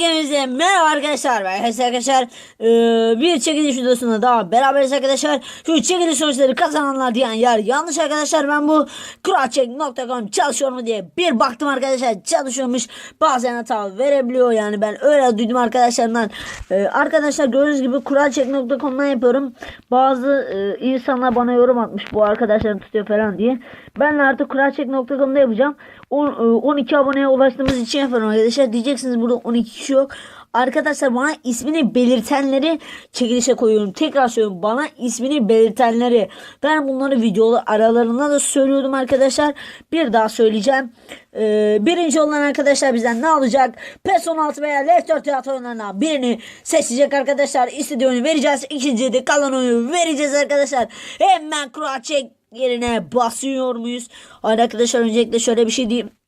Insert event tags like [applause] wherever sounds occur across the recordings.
again Hepinize merhaba arkadaşlar. Ben arkadaşlar. Ee, bir çekiliş videosunda daha beraberiz arkadaşlar. Şu çekiliş sonuçları kazananlar diyen yer yanlış arkadaşlar. Ben bu kuralcheck.com çalışıyor mu diye bir baktım arkadaşlar. Çalışıyormuş. Bazen hata verebiliyor yani ben öyle duydum arkadaşlarımdan. Ee, arkadaşlar gördüğünüz gibi kuralcheck.com'dan yapıyorum. Bazı e, insanlar bana yorum atmış bu arkadaşların tutuyor falan diye. Ben de artık kuralcheck.com'da yapacağım. On- e, 12 aboneye ulaştığımız için yapıyorum arkadaşlar. Diyeceksiniz burada 12 kişi yok. Arkadaşlar bana ismini belirtenleri çekilişe koyuyorum. Tekrar söylüyorum bana ismini belirtenleri. Ben bunları videolar aralarında da söylüyordum arkadaşlar. Bir daha söyleyeceğim. Ee, birinci olan arkadaşlar bizden ne alacak? PES 16 veya Left 4 Teatro oyunlarından birini seçecek arkadaşlar. İstediği vereceğiz. İkinciye de kalan oyunu vereceğiz arkadaşlar. Hemen kura çek yerine basıyor muyuz? Arkadaşlar öncelikle şöyle bir şey diyeyim.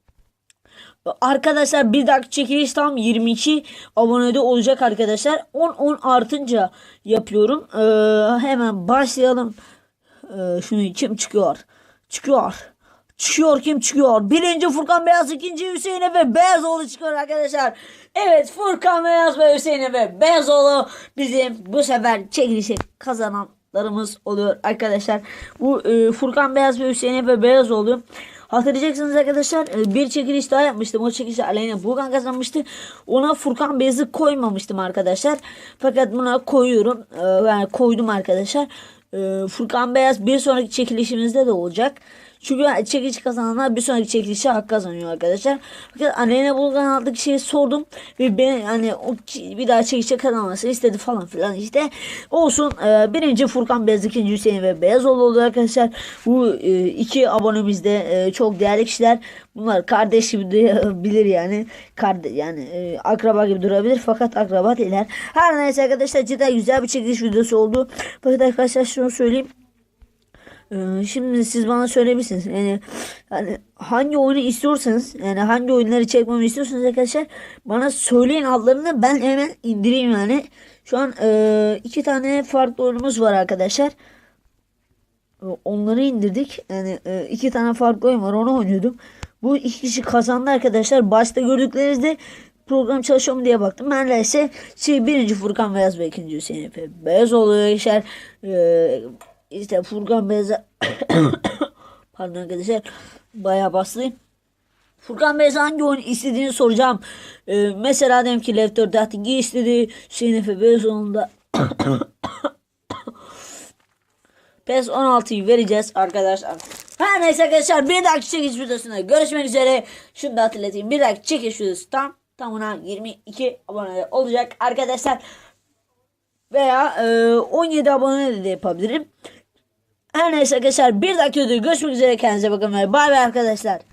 Arkadaşlar bir dakika çekiliş tam 22 abonede olacak arkadaşlar. 10-10 artınca yapıyorum. Ee, hemen başlayalım. Ee, şunu kim çıkıyor? Çıkıyor. Çıkıyor kim çıkıyor? Birinci Furkan Beyaz, ikinci Hüseyin Efe Beyazoğlu çıkıyor arkadaşlar. Evet Furkan Beyaz ve Hüseyin Efe Beyazoğlu bizim bu sefer çekilişi kazananlarımız oluyor arkadaşlar. Bu e, Furkan Beyaz ve Hüseyin Efe Beyazoğlu. Hatırlayacaksınız arkadaşlar e, bir çekiliş daha yapmıştım. O çekilişi Aleyna Bulgan kazanmıştı. Ona Furkan Beyaz'ı koymamıştım arkadaşlar. Fakat buna koyuyorum. E, Yani koydum arkadaşlar. E, Furkan Beyaz bir sonraki çekilişimizde de olacak. Çünkü çekiliş kazananlar bir sonraki çekilişe hak kazanıyor arkadaşlar. Fakat Aleyna Bulgan aldık şeyi sordum. Ve ben hani o bir daha çekilişe kazanmasını istedi falan filan işte. Olsun e, birinci Furkan Beyaz, ikinci Hüseyin ve Beyazoğlu oldu arkadaşlar. Bu e, iki abonemiz de e, çok değerli kişiler. Bunlar kardeş gibi duyabilir yani. Karde yani e, akraba gibi durabilir fakat akraba değiller. Her neyse arkadaşlar cidden güzel bir çekiliş videosu oldu. Fakat arkadaşlar şunu söyleyeyim. Ee, Şimdi siz bana söyleyebilirsiniz. Yani, yani hangi oyunu istiyorsanız yani hangi oyunları çekmemi istiyorsanız arkadaşlar bana söyleyin adlarını ben hemen indireyim yani. Şu an e, iki tane farklı oyunumuz var arkadaşlar. E, Onları indirdik. Yani e, iki tane farklı oyun var onu oynuyordum. Bu iki kişi kazandı arkadaşlar. Başta gördüklerinizde program çalışıyor mu diye baktım. Ben de ise şey, birinci Furkan Beyaz ve ikinci Hüseyin Efe Beyaz oluyor arkadaşlar. E, işte Furkan Beyaz'a [coughs] pardon arkadaşlar bayağı bastı. Furkan Beyaz hangi oyun istediğini soracağım. E, mesela diyelim ki Left 4 Dead 2 istedi. Hüseyin Efe Beyaz onda PES 16'yı vereceğiz arkadaşlar. Her neyse arkadaşlar bir dahaki çekiş videosunda görüşmek üzere. Şunu da hatırlatayım. Bir dahaki çekiş videosu tam tamına 22 abone olacak arkadaşlar. Veya e, 17 abone de yapabilirim. Her neyse arkadaşlar bir videoda görüşmek üzere. Kendinize bakın bay bay arkadaşlar.